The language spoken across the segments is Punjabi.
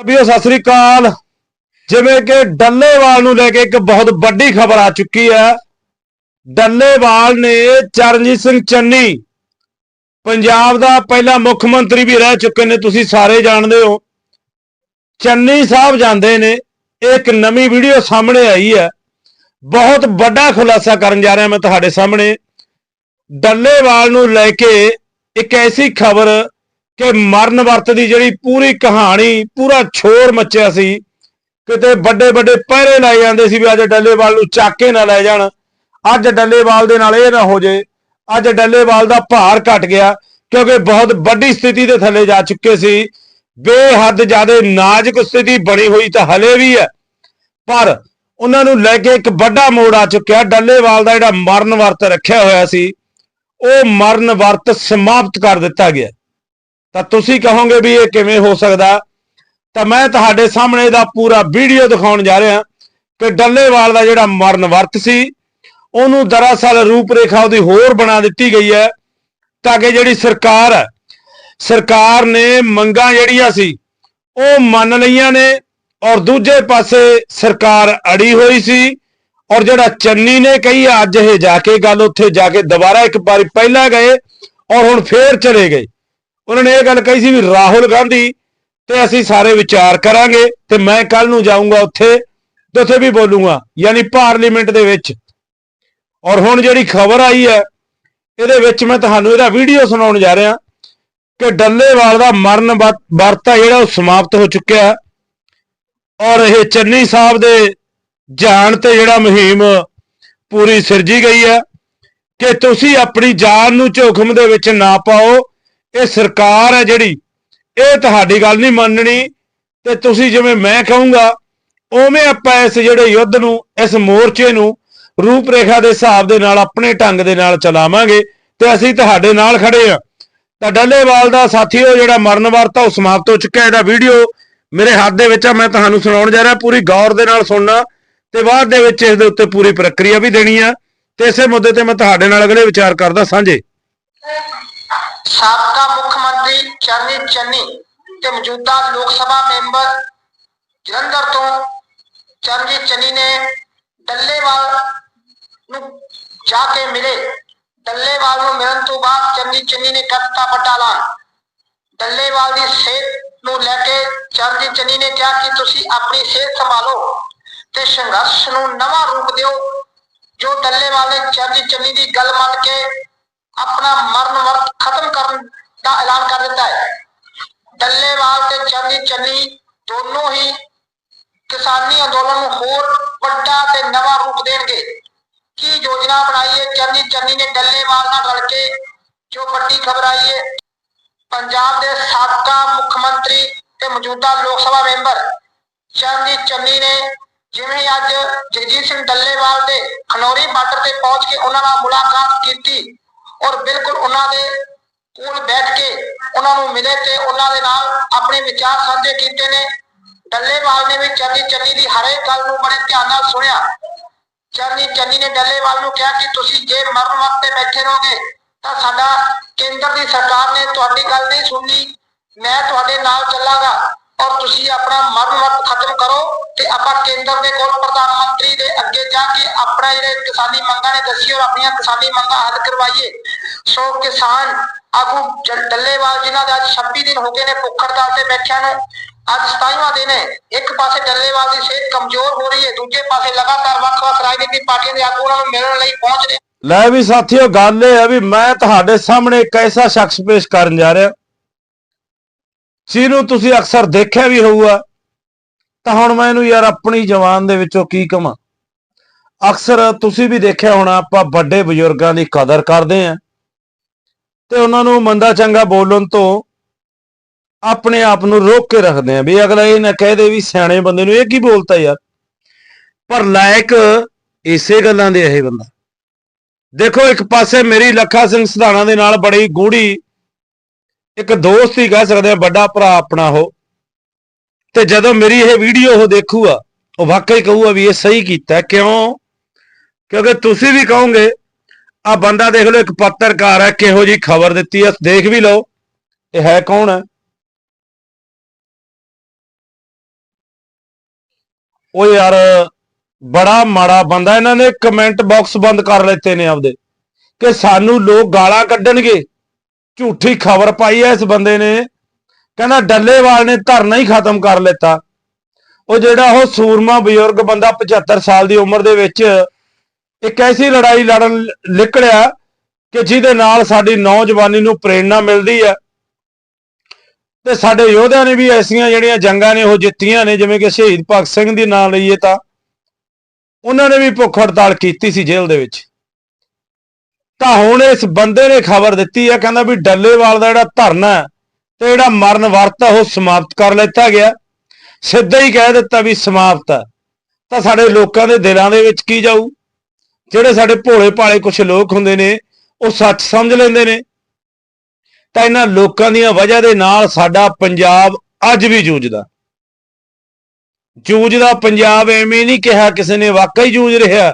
ਅਬੀਓ ਸਤਿ ਸ੍ਰੀ ਅਕਾਲ। ਜਿਵੇਂ ਕਿ ਡੱਲੇਵਾਲ ਨੂੰ ਲੈ ਕੇ ਇੱਕ ਬਹੁਤ ਵੱਡੀ ਖਬਰ ਆ ਚੁੱਕੀ ਹੈ। ਡੱਲੇਵਾਲ ਨੇ ਚਰਨਜੀਤ ਸਿੰਘ ਚੰਨੀ, ਪੰਜਾਬ ਦਾ ਪਹਿਲਾ ਮੁੱਖ ਮੰਤਰੀ ਵੀ ਰਹਿ ਚੁੱਕੇ ਨੇ, ਤੁਸੀਂ ਸਾਰੇ ਜਾਣਦੇ ਹੋ। ਚੰਨੀ ਸਾਹਿਬ ਜਾਂਦੇ ਨੇ, ਇੱਕ ਨਵੀਂ ਵੀਡੀਓ ਸਾਹਮਣੇ ਆਈ ਹੈ। ਬਹੁਤ ਵੱਡਾ ਖੁਲਾਸਾ ਕਰਨ ਜਾ ਰਿਹਾ ਮੈਂ ਤੁਹਾਡੇ ਸਾਹਮਣੇ। ਡੱਲੇਵਾਲ ਨੂੰ ਲੈ ਕੇ ਇੱਕ ਐਸੀ ਖਬਰ ਕਿ ਮਰਨ ਵਰਤ ਦੀ ਜਿਹੜੀ ਪੂਰੀ ਕਹਾਣੀ, ਪੂਰਾ ਛੋਰ ਮੱਚਿਆ ਸੀ, ਕਿਤੇ ਵੱਡੇ ਵੱਡੇ ਪਹਿਰੇ ਲਾਏ ਜਾਂਦੇ ਸੀ ਵੀ ਅੱਜ ਡੱਲੇਵਾਲ ਨੂੰ ਚਾਕੇ ਨਾ ਲੈ ਜਾਣ। ਅੱਜ ਡੱਲੇਵਾਲ ਦੇ ਨਾਲ ਇਹ ਨਾ ਹੋ ਜੇ, ਅੱਜ ਡੱਲੇਵਾਲ ਦਾ ਭਾਰ ਘਟ ਗਿਆ, ਕਿਉਂਕਿ ਬਹੁਤ ਵੱਡੀ ਸਥਿਤੀ ਦੇ ਥੱਲੇ ਜਾ ਚੁੱਕੇ ਸੀ। ਬੇਹੱਦ ਜ਼ਿਆਦਾ ਨਾਜ਼ੁਕ ਸਥਿਤੀ ਬਣੀ ਹੋਈ ਤਾਂ ਹਲੇ ਵੀ ਹੈ। ਪਰ ਉਹਨਾਂ ਨੂੰ ਲੈ ਕੇ ਇੱਕ ਵੱਡਾ ਮੋੜ ਆ ਚੁੱਕਿਆ, ਡੱਲੇਵਾਲ ਦਾ ਜਿਹੜਾ ਮਰਨ ਵਰਤ ਰੱਖਿਆ ਹੋਇਆ ਸੀ, ਉਹ ਮਰਨ ਵਰਤ ਸਮਾਪਤ ਕਰ ਦਿੱਤਾ ਗਿਆ। ਤਾਂ ਤੁਸੀਂ ਕਹੋਗੇ ਵੀ ਇਹ ਕਿਵੇਂ ਹੋ ਸਕਦਾ? ਤਾਂ ਮੈਂ ਤੁਹਾਡੇ ਸਾਹਮਣੇ ਇਹਦਾ ਪੂਰਾ ਵੀਡੀਓ ਦਿਖਾਉਣ ਜਾ ਰਿਹਾ ਕਿ ਡੱਲੇਵਾਲ ਦਾ ਜਿਹੜਾ ਮਰਨ ਵਰਤ ਸੀ, ਉਹਨੂੰ ਦਰਅਸਲ ਰੂਪਰੇਖਾ ਉਹਦੀ ਹੋਰ ਬਣਾ ਦਿੱਤੀ ਗਈ ਹੈ ਤਾਂ ਕਿ ਜਿਹੜੀ ਸਰਕਾਰ ਹੈ, ਸਰਕਾਰ ਨੇ ਮੰਗਾਂ ਜਿਹੜੀਆਂ ਸੀ, ਉਹ ਮੰਨ ਲਈਆਂ ਨੇ ਔਰ ਦੂਜੇ ਪਾਸੇ ਸਰਕਾਰ ਅੜੀ ਹੋਈ ਸੀ ਔਰ ਜਿਹੜਾ ਚੰਨੀ ਨੇ ਕਹੀ ਅੱਜ ਇਹ ਜਾ ਕੇ ਗੱਲ, ਉੱਥੇ ਜਾ ਕੇ ਦੁਬਾਰਾ ਇੱਕ ਵਾਰੀ ਪਹਿਲਾਂ ਗਏ ਔਰ ਹੁਣ ਫੇਰ ਚਲੇ ਗਏ। ਉਹਨਾਂ ਨੇ ਇਹ ਗੱਲ ਕਹੀ ਸੀ ਵੀ ਰਾਹੁਲ ਗਾਂਧੀ ਤੇ ਅਸੀਂ ਸਾਰੇ ਵਿਚਾਰ ਕਰਾਂਗੇ ਤੇ ਮੈਂ ਕੱਲ ਨੂੰ ਜਾਊਂਗਾ ਉੱਥੇ ਤੇ ਉੱਥੇ ਵੀ ਬੋਲੂਗਾ, ਯਾਨੀ ਪਾਰਲੀਮੈਂਟ ਦੇ ਵਿੱਚ। ਔਰ ਹੁਣ ਜਿਹੜੀ ਖਬਰ ਆਈ ਹੈ, ਇਹਦੇ ਵਿੱਚ ਮੈਂ ਤੁਹਾਨੂੰ ਇਹਦਾ ਵੀਡੀਓ ਸੁਣਾਉਣ ਜਾ ਰਿਹਾ ਕਿ ਡੱਲੇਵਾਲ ਦਾ ਮਰਨ ਵਰ- ਵਰਤ ਆ ਜਿਹੜਾ ਉਹ ਸਮਾਪਤ ਹੋ ਚੁੱਕਿਆ ਔਰ ਇਹ ਚੰਨੀ ਸਾਹਿਬ ਦੇ ਜਾਨ ਤੇ ਜਿਹੜਾ ਮੁਹਿੰਮ ਪੂਰੀ ਸਿਰਜੀ ਗਈ ਹੈ ਕਿ ਤੁਸੀਂ ਆਪਣੀ ਜਾਨ ਨੂੰ ਝੋਖਮ ਦੇ ਵਿੱਚ ਨਾ ਪਾਓ ਇਹ ਸਰਕਾਰ ਹੈ ਜਿਹੜੀ, ਇਹ ਤੁਹਾਡੀ ਗੱਲ ਨਹੀਂ ਮੰਨਣੀ ਤੇ ਤੁਸੀਂ ਜਿਵੇਂ ਮੈਂ ਕਹੂੰਗਾ, ਉਵੇਂ ਆਪਾਂ ਇਸ ਜਿਹੜੇ ਯੁੱਧ ਨੂੰ, ਇਸ ਮੋਰਚੇ ਨੂੰ ਰੂਪਰੇਖਾ ਦੇ ਹਿਸਾਬ ਦੇ ਨਾਲ, ਆਪਣੇ ਢੰਗ ਦੇ ਨਾਲ ਚਲਾਵਾਂਗੇ ਤੇ ਅਸੀਂ ਤੁਹਾਡੇ ਨਾਲ ਖੜੇ ਆ ਤਾਂ ਡੱਲੇਵਾਲ ਦਾ ਸਾਥੀਓ ਜਿਹੜਾ ਮਰਨ ਵਰਤਾ ਉਹ ਸਮਾਪਤ ਹੋ ਚੁੱਕਿਆ ਇਹਦਾ ਵੀਡੀਓ। ਮੇਰੇ ਹੱਥ ਦੇ ਵਿੱਚ ਆ, ਮੈਂ ਤੁਹਾਨੂੰ ਸੁਣਾਉਣ ਜਾ ਰਿਹਾ, ਪੂਰੀ ਗੌਰ ਦੇ ਨਾਲ ਸੁਣਨਾ ਤੇ ਬਾਅਦ ਦੇ ਵਿੱਚ ਇਸ ਦੇ ਉੱਤੇ ਪੂਰੀ ਪ੍ਰਕਿਰਿਆ ਵੀ ਦੇਣੀ ਆ। ਤੇ ਇਸੇ ਮੁੱਦੇ ਤੇ ਮੈਂ ਤੁਹਾਡੇ ਨਾਲ ਅਗਲੇ ਵਿਚਾਰ ਕਰਦਾ ਸਾਂਝੇ। ਸਾਬਕਾ ਮੁੱਖ ਮੰਤਰੀ ਚਰਨਜੀਤ ਚੰਨੀ ਤੇ ਮੌਜੂਦਾ ਲੋਕ ਸਭਾ ਮੈਂਬਰ ਜਲੰਧਰ ਤੋਂ ਚਰਨਜੀਤ ਚੰਨੀ ਨੇ ਡੱਲੇਵਾਲ ਨੂੰ ਜਾ ਕੇ ਮਿਲੇ। ਡੱਲੇਵਾਲ ਨੂੰ ਮਿਲਣ ਤੋਂ ਬਾਅਦ ਚਰਨਜੀਤ ਚੰਨੀ ਨੇ ਕਰਤਾ ਵੱਡਾ ਐਲਾਨ। ਡੱਲੇਵਾਲ ਦੀ ਸਿਹਤ ਨੂੰ ਲੈ ਕੇ ਚਰਨਜੀਤ ਚੰਨੀ ਨੇ ਕਿਹਾ ਕਿ ਤੁਸੀਂ ਆਪਣੀ ਸਿਹਤ ਸੰਭਾਲੋ ਤੇ ਸੰਘਰਸ਼ ਨੂੰ ਨਵਾਂ ਰੂਪ ਦਿਓ। ਜੋ ਡੱਲੇਵਾਲ ਨੇ ਚਰਨਜੀਤ ਚੰਨੀ ਦੀ ਗੱਲ ਮੰਨ ਕੇ ਆਪਣਾ ਮਰਨ ਵਰਤ ਖਤਮ ਕਰਨ ਦਾ ਐਲਾਨ ਕਰ ਦਿੱਤਾ ਹੈ। ਡੱਲੇਵਾਲ ਤੇ ਚਰਨੀ ਚੰਨੀ ਦੋਨੋਂ ਹੀ ਕਿਸਾਨੀ ਅੰਦੋਲਨ ਨੂੰ ਹੋਰ ਵੱਡਾ ਤੇ ਨਵਾਂ ਰੂਪ ਦੇਣਗੇ। ਕੀ ਯੋਜਨਾ ਬਣਾਈ ਹੈ ਚਰਨੀ ਚੰਨੀ ਨੇ ਡੱਲੇਵਾਲ ਨਾਲ ਰਲ ਕੇ ਜੋ ਵੱਡੀ ਖਬਰ ਆਈ ਹੈ, ਪੰਜਾਬ ਦੇ ਸਾਬਕਾ ਮੁੱਖ ਮੰਤਰੀ ਤੇ ਮੌਜੂਦਾ ਲੋਕ ਸਭਾ ਮੈਂਬਰ ਚਰਨਜੀਤ ਚੰਨੀ ਨੇ ਜਿਵੇਂ ਅੱਜ ਜਗਜੀਤ ਸਿੰਘ ਡੱਲੇਵਾਲ ਦੇ ਖਨੌਰੀ ਬਾਰਡਰ ਤੇ ਪਹੁੰਚ ਕੇ ਉਹਨਾਂ ਨਾਲ ਮੁਲਾਕਾਤ ਕੀਤੀ ਔਰ ਬਿਲਕੁਲ ਉਹਨਾਂ ਦੇ ਕੋਲ ਬੈਠ ਕੇ ਉਹਨਾਂ ਨੂੰ ਮਿਲੇ ਤੇ ਉਹਨਾਂ ਦੇ ਨਾਲ ਆਪਣੇ ਵਿਚਾਰ ਸਾਂਝੇ ਕੀਤੇ ਨੇ। ਡੱਲੇਵਾਲ ਨੇ ਵੀ ਚਰਨੀ ਚੰਨੀ ਦੀ ਹਰੇਕ ਗੱਲ ਨੂੰ ਬੜੇ ਧਿਆਨ ਨਾਲ ਸੁਣਿਆ। ਚਰਨੀ ਚੰਨੀ ਨੇ ਡੱਲੇਵਾਲ ਨੂੰ ਕਿਹਾ ਕਿ ਤੁਸੀਂ ਜੇ ਮਰਨ ਵਕਤ ਤੇ ਬੈਠੇ ਰਹੋਗੇ ਤਾਂ ਸਾਡਾ ਕੇਂਦਰ ਦੀ ਸਰਕਾਰ ਨੇ ਤੁਹਾਡੀ ਗੱਲ ਨਹੀਂ ਸੁਣਨੀ। ਮੈਂ ਤੁਹਾਡੇ ਨਾਲ ਚੱਲਾਂਗਾ ਔਰ ਤੁਸੀਂ ਆਪਣਾ ਮਰਨ ਵਕਤ ਖਤਮ ਕਰੋ ਤੇ ਆਪਾਂ ਕੇਂਦਰ ਦੇ ਕੋਲ ਪ੍ਰਧਾਨ ਮੰਤਰੀ ਦੇ ਅੱਗੇ ਜਾ ਕੇ ਆਪਣਾ ਜਿਹੜੇ ਕਿਸਾਨੀ ਮੰਗਾਂ ਨੇ ਦੱਸੀ ਔਰ ਆਪਣੀਆਂ ਕਿਸਾਨੀ ਮੰਗਾਂ ਹੱਲ ਕਰਵਾਈਏ। ਸੋ ਕਿਸਾਨ, ਆਗੂ ਡੱਲੇਵਾਲ ਜਿਨ੍ਹਾਂ ਦੇ ਅੱਜ 26 ਦਿਨ ਹੋ ਗਏ ਨੇ ਭੁੱਖ ਹੜਤਾਲ ਤੇ ਬੈਠਿਆਂ ਨੂੰ, ਅੱਜ 27ਵਾਂ ਦਿਨ ਹੈ। ਇੱਕ ਪਾਸੇ ਡੱਲੇਵਾਲ ਦੀ ਸਿਹਤ ਕਮਜ਼ੋਰ ਹੋ ਰਹੀ ਹੈ, ਦੂਜੇ ਪਾਸੇ ਲਗਾਤਾਰ ਵੱਖ-ਵੱਖ ਰਾਜਨੀਤਿਕ ਪਾਰਟੀਆਂ ਦੇ ਆਗੂ ਨੂੰ ਮਿਲਣ ਲਈ ਪਹੁੰਚ ਰਹੇ। ਲੈ ਵੀ ਸਾਥੀਓ, ਗੱਲ ਇਹ ਹੈ ਵੀ ਮੈਂ ਤੁਹਾਡੇ ਸਾਹਮਣੇ ਇੱਕ ਐਸਾ ਸ਼ਖਸ ਪੇਸ਼ ਕਰਨ ਜਾ ਰਿਹਾ। ਜਿਹਨੂੰ ਤੁਸੀਂ ਅਕਸਰ ਦੇਖਿਆ ਵੀ ਹੋਊਗਾ। ਤਾਂ ਹੁਣ ਮੈਂ ਇਹਨੂੰ ਯਾਰ ਆਪਣੀ ਜਵਾਨ ਦੇ ਵਿੱਚੋਂ ਕੀ ਕਵਾਂ? ਅਕਸਰ ਤੁਸੀਂ ਵੀ ਦੇਖਿਆ ਹੋਣਾ, ਆਪਾਂ ਵੱਡੇ ਬਜ਼ੁਰਗਾਂ ਦੀ ਕਦਰ ਕਰਦੇ ਆਂ ਤੇ ਉਹਨਾਂ ਨੂੰ ਮੰਦਾ ਚੰਗਾ ਬੋਲਣ ਤੋਂ ਆਪਣੇ ਆਪ ਨੂੰ ਰੋਕ ਕੇ ਰੱਖਦੇ ਆਂ ਵੀ ਅਗਲਾ ਇਹ ਨਾ ਕਹਿ ਦੇ ਵੀ ਸਿਆਣੇ ਬੰਦੇ ਨੂੰ ਇਹ ਕੀ ਬੋਲਤਾ ਯਾਰ। ਪਰ ਲਾਇਕ ਇਸੇ ਗੱਲਾਂ ਦੇ ਇਹ ਬੰਦਾ। ਦੇਖੋ ਇੱਕ ਪਾਸੇ ਮੇਰੀ ਲੱਖਾ ਸਿੰਘ ਸਿਧਾਣਾ ਦੇ ਨਾਲ ਬੜੀ ਗੂੜੀ ਇੱਕ ਦੋਸਤ ਹੀ ਕਹਿ ਸਕਦੇ ਆ, ਵੱਡਾ ਭਰਾ ਆਪਣਾ ਉਹ। ਤੇ ਜਦੋਂ ਮੇਰੀ ਇਹ ਵੀਡੀਓ ਉਹ ਦੇਖੂਗਾ, ਉਹ ਵਾਕਈ ਕਹੂਗਾ ਵੀ ਇਹ ਸਹੀ ਕੀਤਾ ਕਿਉਂ? ਕਿਉਂਕਿ ਤੁਸੀਂ ਵੀ ਕਹੋਗੇ ਆ ਬੰਦਾ ਦੇਖ ਲਓ, ਇੱਕ ਪੱਤਰਕਾਰ ਹੈ ਕਿਹੋ ਜੀ ਖਬਰ ਦਿੱਤੀ ਹੈ ਦੇਖ ਵੀ ਲਓ, ਇਹ ਹੈ ਕੌਣ? ਹੈ ਉਹ ਯਾਰ, ਬੜਾ ਮਾੜਾ ਬੰਦਾ, ਇਹਨਾਂ ਨੇ ਕਮੈਂਟ ਬਾਕਸ ਬੰਦ ਕਰ ਲੈਤੇ ਨੇ ਆਪਦੇ, ਕਿ ਸਾਨੂੰ ਲੋਕ ਗਾਲਾਂ ਕੱਢਣਗੇ। ਝੂਠੀ ਖਬਰ ਪਾਈ ਐ ਇਸ ਬੰਦੇ ਨੇ। ਕਹਿੰਦਾ ਡੱਲੇਵਾਲ ਨੇ ਧਰਨਾ ਹੀ ਖਤਮ ਕਰ ਲਿੱਤਾ। ਉਹ ਜਿਹੜਾ ਉਹ ਸੂਰਮਾ ਬਜ਼ੁਰਗ ਬੰਦਾ 75 ਸਾਲ ਦੀ ਉਮਰ ਦੇ ਵਿੱਚ ਇੱਕ ਐਸੀ ਲੜਾਈ ਲੜਨ ਨਿਕਲਿਆ ਕਿ ਜਿਹਦੇ ਨਾਲ ਸਾਡੀ ਨੌਜਵਾਨੀ ਨੂੰ ਪ੍ਰੇਰਣਾ ਮਿਲਦੀ ਹੈ ਤੇ ਸਾਡੇ ਯੋਧਿਆਂ ਨੇ ਵੀ ਐਸੀਆਂ ਜਿਹੜੀਆਂ ਜੰਗਾਂ ਨੇ ਉਹ ਜਿੱਤੀਆਂ ਨੇ, ਜਿਵੇਂ ਕਿ ਸ਼ਹੀਦ ਭਗਤ ਸਿੰਘ ਦੀ ਨਾਂ ਲਈਏ ਤਾਂ। ਉਹਨਾਂ ਨੇ ਵੀ ਭੁੱਖ ਹੜਤਾਲ ਕੀਤੀ ਸੀ ਜੇਲ੍ਹ ਦੇ ਵਿੱਚ। ਤਾਂ ਹੁਣ ਇਸ ਬੰਦੇ ਨੇ ਖਬਰ ਦਿੱਤੀ ਹੈ ਕਹਿੰਦਾ ਵੀ ਡੱਲੇਵਾਲ ਦਾ ਜਿਹੜਾ ਧਰਨਾ ਹੈ ਤੇ ਜਿਹੜਾ ਮਰਨ ਵਰਤ ਹੈ ਉਹ ਸਮਾਪਤ ਕਰ ਲਿੱਤਾ ਗਿਆ। ਸਿੱਧਾ ਹੀ ਕਹਿ ਦਿੱਤਾ ਵੀ ਸਮਾਪਤ ਹੈ ਤਾਂ ਸਾਡੇ ਲੋਕਾਂ ਦੇ ਦਿਲਾਂ ਦੇ ਵਿੱਚ ਕੀ ਜਾਊ? ਜਿਹੜੇ ਸਾਡੇ ਭੋਲੇ ਭਾਲੇ ਕੁਝ ਲੋਕ ਹੁੰਦੇ ਨੇ, ਉਹ ਸੱਚ ਸਮਝ ਲੈਂਦੇ ਨੇ। ਤਾਂ ਇਹਨਾਂ ਲੋਕਾਂ ਦੀਆਂ ਵਜ੍ਹਾ ਦੇ ਨਾਲ ਸਾਡਾ ਪੰਜਾਬ ਅੱਜ ਵੀ ਜੂਝਦਾ। ਜੂਝਦਾ ਪੰਜਾਬ ਐਵੇਂ ਨਹੀਂ ਕਿਹਾ ਕਿਸੇ ਨੇ, ਵਾਕਈ ਜੂਝ ਰਿਹਾ।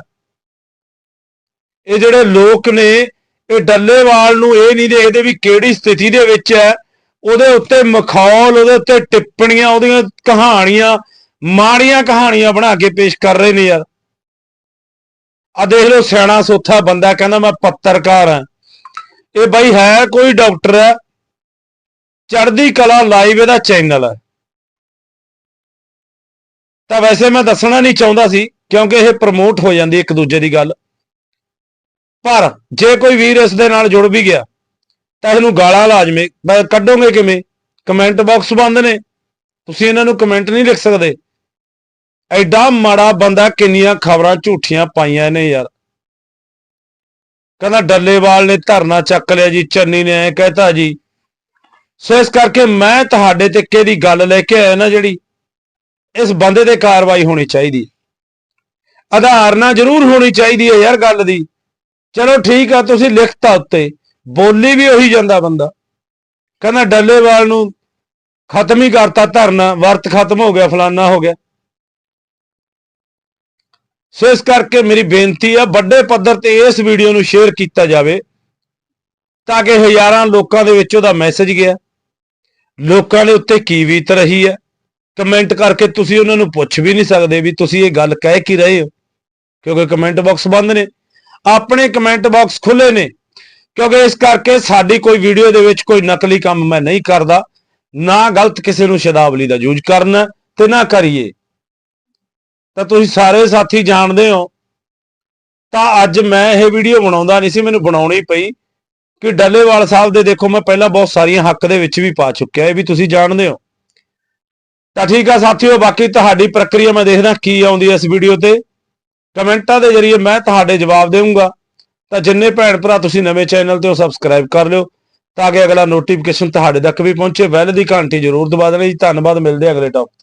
ਇਹ ਜਿਹੜੇ ਲੋਕ ਨੇ, ਇਹ ਡੱਲੇਵਾਲ ਨੂੰ ਇਹ ਨਹੀਂ ਦੇਖਦੇ ਵੀ ਕਿਹੜੀ ਸਥਿਤੀ ਦੇ ਵਿੱਚ ਹੈ। ਉਹਦੇ ਉੱਤੇ ਮਖੌਲ, ਉਹਦੇ ਉੱਤੇ ਟਿੱਪਣੀਆਂ, ਉਹਦੀਆਂ ਕਹਾਣੀਆਂ, ਮਾੜੀਆਂ ਕਹਾਣੀਆਂ ਬਣਾ ਕੇ ਪੇਸ਼ ਕਰ ਰਹੇ ਨੇ ਯਾਰ। ਆ ਦੇਖ ਲਓ, ਸਿਆਣਾ ਸੋਥਾ ਬੰਦਾ ਕਹਿੰਦਾ ਮੈਂ ਪੱਤਰਕਾਰ ਹਾਂ। ਇਹ ਬਾਈ ਹੈ ਕੋਈ ਡਾਕਟਰ ਹੈ, ਚੜ੍ਹਦੀ ਕਲਾ ਲਾਈਵ ਇਹਦਾ ਚੈਨਲ ਹੈ। ਤਾਂ ਵੈਸੇ ਮੈਂ ਦੱਸਣਾ ਨਹੀਂ ਚਾਹੁੰਦਾ ਸੀ, ਕਿਉਂਕਿ ਇਹ ਪ੍ਰਮੋਟ ਹੋ ਜਾਂਦੀ ਇੱਕ ਦੂਜੇ ਦੀ ਗੱਲ। ਪਰ ਜੇ ਕੋਈ ਵੀਰ ਇਸ ਦੇ ਨਾਲ ਜੁੜ ਵੀ ਗਿਆ, ਤਾਂ ਇਹਨੂੰ ਗਾਲਾਂ ਲਾਜ਼ਮੀ ਕੱਢੋਗੇ ਕਿਵੇਂ? ਕਮੈਂਟ ਬਾਕਸ ਬੰਦ ਨੇ। ਤੁਸੀਂ ਇਹਨਾਂ ਨੂੰ ਕਮੈਂਟ ਨਹੀਂ ਲਿਖ ਸਕਦੇ। ਐਡਾ ਮਾੜਾ ਬੰਦਾ ਕਿੰਨੀਆਂ ਖਬਰਾਂ ਝੂਠੀਆਂ ਪਾਈਆਂ ਨੇ ਯਾਰ। ਕਹਿੰਦਾ ਡੱਲੇਵਾਲ ਨੇ ਧਰਨਾ ਚੱਕ ਲਿਆ ਜੀ, ਚੰਨੀ ਨੇ ਐ ਕਹਿਤਾ ਜੀ। ਸੋ ਇਸ ਕਰਕੇ ਮੈਂ ਤੁਹਾਡੇ ਤੇ ਕਿਹਦੀ ਗੱਲ ਲੈ ਕੇ ਆਇਆ ਨਾ ਜਿਹੜੀ ਇਸ ਬੰਦੇ ਤੇ ਕਾਰਵਾਈ ਹੋਣੀ ਚਾਹੀਦੀ ਹੈ। ਆਧਾਰਨਾ ਜ਼ਰੂਰ ਹੋਣੀ ਚਾਹੀਦੀ ਹੈ ਯਾਰ ਗੱਲ ਦੀ। ਚਲੋ ਠੀਕ ਆ, ਤੁਸੀਂ ਲਿਖਤਾ ਉੱਤੇ। ਬੋਲੀ ਵੀ ਉਹੀ ਜਾਂਦਾ ਬੰਦਾ। ਕਹਿੰਦਾ ਡੱਲੇਵਾਲ ਨੂੰ ਖਤਮ ਹੀ ਕਰਤਾ ਧਰਨਾ, ਵਰਤ ਖਤਮ ਹੋ ਗਿਆ, ਫਲਾਨਾ ਹੋ ਗਿਆ। ਸੋ ਇਸ ਕਰਕੇ ਮੇਰੀ ਬੇਨਤੀ ਆ, ਵੱਡੇ ਪੱਧਰ ਤੇ ਇਸ ਵੀਡੀਓ ਨੂੰ ਸ਼ੇਅਰ ਕੀਤਾ ਜਾਵੇ ਤਾਂ ਕਿ ਹਜ਼ਾਰਾਂ ਲੋਕਾਂ ਦੇ ਵਿੱਚ ਉਹਦਾ ਮੈਸੇਜ ਗਿਆ। ਲੋਕਾਂ ਦੇ ਉੱਤੇ ਕੀ ਬੀਤ ਰਹੀ ਹੈ ਕਮੈਂਟ ਕਰਕੇ ਤੁਸੀਂ ਉਹਨਾਂ ਨੂੰ ਪੁੱਛ ਵੀ ਨਹੀਂ ਸਕਦੇ ਵੀ ਤੁਸੀਂ ਇਹ ਗੱਲ ਕਹਿ ਕੀ ਰਹੇ ਹੋ। ਕਿਉਂਕਿ ਕਮੈਂਟ ਬਾਕਸ ਬੰਦ ਨੇ। ਆਪਣੇ ਕਮੈਂਟ ਬਾਕਸ ਖੁੱਲੇ ਨੇ। ਕਿਉਂਕਿ ਇਸ ਕਰਕੇ ਸਾਡੀ ਕੋਈ ਵੀਡੀਓ ਦੇ ਵਿੱਚ ਕੋਈ ਨਕਲੀ ਕੰਮ ਮੈਂ ਨਹੀਂ ਕਰਦਾ। ਨਾ ਗਲਤ ਕਿਸੇ ਨੂੰ ਸ਼ਬਦਾਵਲੀ ਦਾ ਯੂਜ਼ ਕਰਨਾ ਤੇ ਨਾ ਕਰੀਏ। ਤਾਂ ਤੁਸੀਂ ਸਾਰੇ ਸਾਥੀ ਜਾਣਦੇ ਹੋ। ਤਾਂ ਅੱਜ ਮੈਂ ਇਹ ਵੀਡੀਓ ਬਣਾਉਂਦਾ ਨਹੀਂ ਸੀ, ਮੈਨੂੰ ਬਣਾਉਣੀ ਪਈ ਕਿ ਡੱਲੇਵਾਲ ਸਾਹਿਬ ਦੇ ਦੇਖੋ, ਮੈਂ ਪਹਿਲਾਂ ਬਹੁਤ ਸਾਰੀਆਂ ਹੱਕ ਦੇ ਵਿੱਚ ਵੀ ਪਾ ਚੁੱਕਿਆ, ਇਹ ਵੀ ਤੁਸੀਂ ਜਾਣਦੇ ਹੋ। ਤਾਂ ਠੀਕ ਆ ਸਾਥੀਓ, ਬਾਕੀ ਤੁਹਾਡੀ ਪ੍ਰਕਿਰਿਆ ਮੈਂ ਦੇਖਦਾ ਕੀ ਆਉਂਦੀ ਹੈ ਇਸ ਵੀਡੀਓ ਤੇ। ਕਮੈਂਟਾਂ ਦੇ ਜ਼ਰੀਏ ਮੈਂ ਤੁਹਾਡੇ ਜਵਾਬ ਦੇਵਾਂਗਾ ਤਾਂ ਜਿੰਨੇ ਭੈਣ ਭਰਾ ਤੁਸੀਂ ਨਵੇਂ ਚੈਨਲ ਤੇ ਉਹ ਸਬਸਕ੍ਰਾਈਬ ਕਰ ਲਿਓ, ਤਾਂ ਕਿ ਅਗਲਾ ਨੋਟੀਫਿਕੇਸ਼ਨ ਤੁਹਾਡੇ ਤੱਕ ਵੀ ਪਹੁੰਚੇ। ਵੈਲ ਦੀ ਘੰਟੀ ਜ਼ਰੂਰ ਦਬਾ ਦੇਣਾ। ਜੀ ਧੰਨਵਾਦ, ਮਿਲਦੇ ਅਗਲੇ ਟੌਪ